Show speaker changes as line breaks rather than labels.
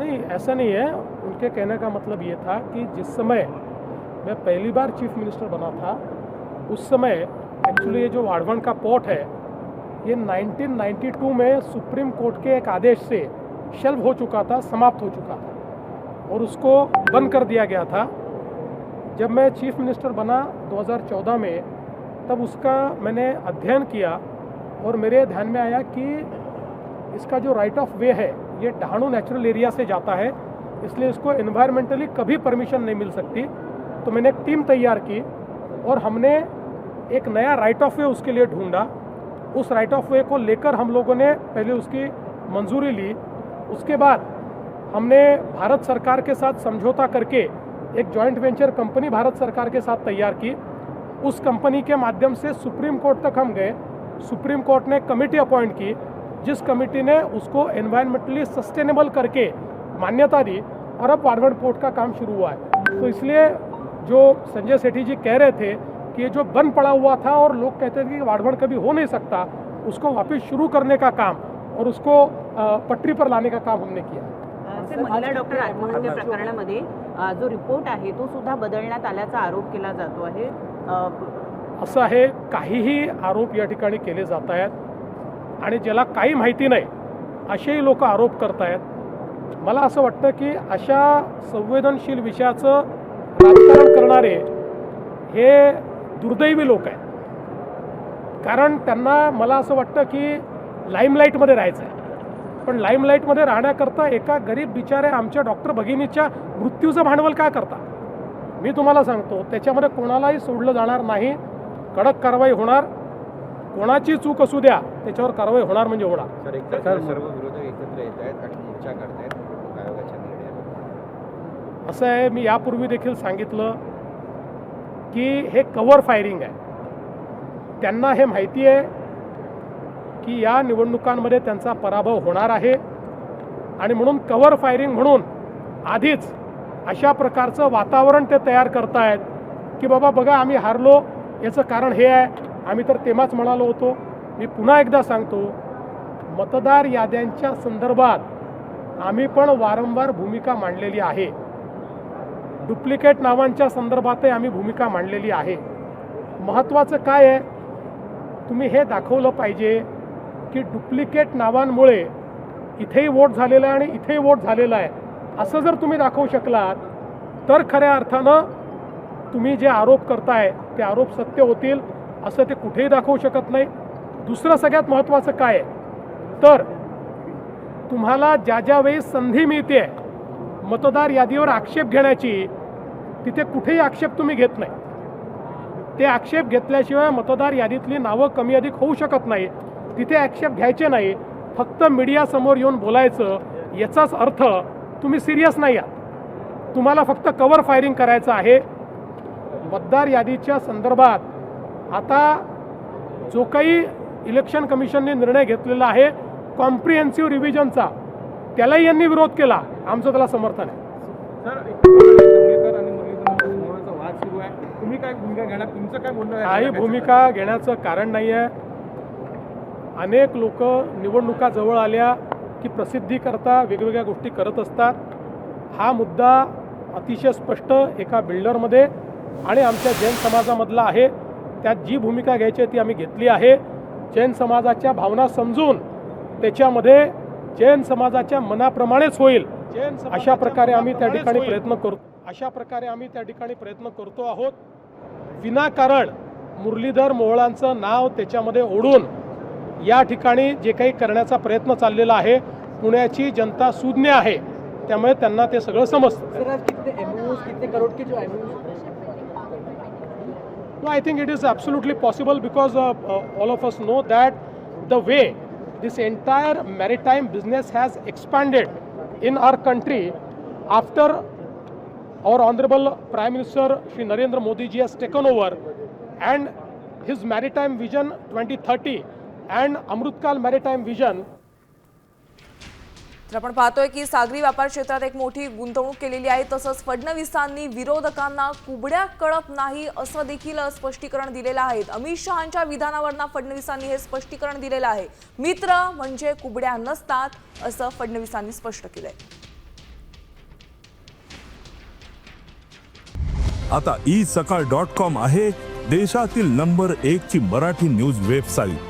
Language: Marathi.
नहीं, ऐसा नहीं है। उनके कहने का मतलब ये था कि जिस समय मैं पहली बार चीफ मिनिस्टर बना था, उस समय एक्चुअली ये जो वाड़वण का पोर्ट है, ये 1992 में सुप्रीम कोर्ट के एक आदेश से शेल्व हो चुका था, समाप्त हो चुका था और उसको बंद कर दिया गया था। जब मैं चीफ मिनिस्टर बना 2014 में, तब उसका मैंने अध्ययन किया और मेरे ध्यान में आया कि इसका जो राइट ऑफ़ वे है ये डहाणू नेचुरल एरिया से जाता है, इसलिए इसको इन्वायरमेंटली कभी परमिशन नहीं मिल सकती। तो मैंने एक टीम तैयार की और हमने एक नया राइट ऑफ़ वे उसके लिए ढूंढा। उस राइट ऑफ़ वे को लेकर हम लोगों ने पहले उसकी मंजूरी ली। उसके बाद हमने भारत सरकार के साथ समझौता करके एक जॉइंट वेंचर कंपनी भारत सरकार के साथ तैयार की। उस कंपनी के माध्यम से सुप्रीम कोर्ट तक हम गए। सुप्रीम कोर्ट ने कमेटी अपॉइंट की। जिस कमेटी ने उसको एनवायरमेंटली सस्टेनेबल करके मान्यता दी और अब वाड़वण पोर्ट का काम शुरू हुआ है। तो इसलिए जो संजय सेठी जी कह रहे थे कि ये जो बंद पड़ा हुआ था और लोग कहते थे कि वाड़वण कभी हो नहीं सकता उसको वापस शुरू करने का काम और उसको पटरी पर लाने का काम हमने किया।
महिला डॉक्टर आत्महत्या प्रकरणामध्ये जो रिपोर्ट आहे तो सुद्धा बदलण्यात आल्याचा आरोप केला जातो आहे.
असं आहे काहीही आरोप या ठिकाणी केले जात आहेत. आणि ज्याला काही माहिती नाही असेही लोक आरोप करत आहेत मला असं वाटतं की अशा संवेदनशील विषयाचं राजकारण करणारे हे दुर्दैवी लोक आहेत. कारण त्यांना मला असं वाटतं की लाईमलाईटमध्ये राहायचं आहे. पण लाईमलाईटमध्ये राहण्याकरता एका गरीब बिचाऱ्या आमच्या डॉक्टर भगिनीच्या मृत्यूचं भांडवल का करता? मी तुम्हाला सांगतो त्याच्यामध्ये कोणालाही सोडलं जाणार नाही कडक कारवाई होणार कोणाची चूक असू द्या त्याच्यावर कारवाई होणार म्हणजे होणार.
सर एक तर सर्व विरोधक एकत्र येत आहेत आणि मोर्चा काढतायत निवडणूक आयोगाच्या निर्णयावर.
असं आहे मी यापूर्वी देखील सांगितलं की हे कवर फायरिंग आहे. त्यांना हे माहिती आहे की या निवडणुकांमध्ये त्यांचा पराभव होणार आहे आणि म्हणून कवर फायरिंग म्हणून आधीच अशा प्रकारचं वातावरण ते तयार करतायत की बाबा बघा आम्ही हारलो याचं कारण हे आहे आम्ही तर तेव्हाच म्हणालो होतो मी पुन्हा एकदा सांगतो मतदार याद्यांच्या संदर्भात आम्ही पण वारंवार भूमिका मांडलेली आहे. डुप्लिकेट नावांच्या संदर्भातही आम्ही भूमिका मांडलेली आहे. महत्त्वाचं काय आहे? तुम्ही हे दाखवलं पाहिजे की डुप्लिकेट नावांमुळे इथेही वोट झालेला आहे आणि इथेही वोट झालेला आहे. असं जर तुम्ही दाखवू शकलात तर खऱ्या अर्थानं तुम्ही जे आरोप करताय ते आरोप सत्य होतील. असं ते कुठेही दाखवू शकत नाही. दुसरं सगळ्यात महत्त्वाचं काय आहे? तर तुम्हाला ज्या ज्या वेळी संधी मिळते मतदार यादीवर आक्षेप घेण्याची तिथे कुठेही आक्षेप तुम्ही घेत नाही. ते आक्षेप घेतल्याशिवाय मतदार यादीतली नावं कमी अधिक होऊ शकत नाही. तिथे आक्षेप घ्यायचे नाही. फक्त मीडियासमोर येऊन बोलायचं याचाच अर्थ तुम्ही सिरियस नाही आहात. तुम्हाला फक्त कवर फायरिंग करायचं आहे. मतदार यादीच्या संदर्भात आता जो काही इलेक्शन कमिशनने निर्णय घेतलेला आहे कॉम्प्रिहेन्सिव्ह रिव्हिजनचा त्यालाही यांनी विरोध केला. आमचं त्याला समर्थन आहे. काही भूमिका घेण्याचं कारण नाही आहे अनेक लोक निवडणुका जवळ आल्या की प्रसिद्धी करता वेगवेगळ्या गोष्टी करत असतात. हा मुद्दा अतिशय स्पष्ट एका बिल्डरमध्ये आणि आमच्या जैन समाजामधला आहे. त्यात जी भूमिका घ्यायची आहे ती आम्ही घेतली आहे. जैन समाजाच्या भावना समजून त्याच्यामध्ये जैन समाजाच्या मनाप्रमाणेच होईल. अशा प्रकारे आम्ही त्या ठिकाणी प्रयत्न करतो. अशा प्रकारे आम्ही त्या ठिकाणी प्रयत्न करतो आहोत. विनाकारण मुरलीधर मोहळांचं नाव त्याच्यामध्ये ओढून या ठिकाणी जे काही करण्याचा प्रयत्न चाललेला आहे पुण्याची जनता सुज्ञ आहे. त्यामुळे त्यांना ते सगळं समजतं. No, I think it is absolutely possible because uh, uh, all of us know that the way this entire maritime business has expanded in our country after our Honorable Prime Minister Shri Narendra Modi ji has taken over and his maritime vision 2030 and Amrutkal maritime vision
तर आपण पाहतोय की सागरी व्यापार क्षेत्रात एक मोठी गुंतवणूक केलेली आहे. तसंच फडणवीसांनी विरोधकांना कुबड्या कळत नाही असं देखील स्पष्टीकरण दिलेलं आहे. अमित शहाच्या विधानावरना फडणवीसांनी हे स्पष्टीकरण दिलेलं आहे. मित्र म्हणजे कुबड्या नसतात असं फडणवीसांनी स्पष्ट केलंय.
आता ई सकाळ डॉट कॉम आहे देशातील नंबर एक ची मराठी न्यूज वेबसाईट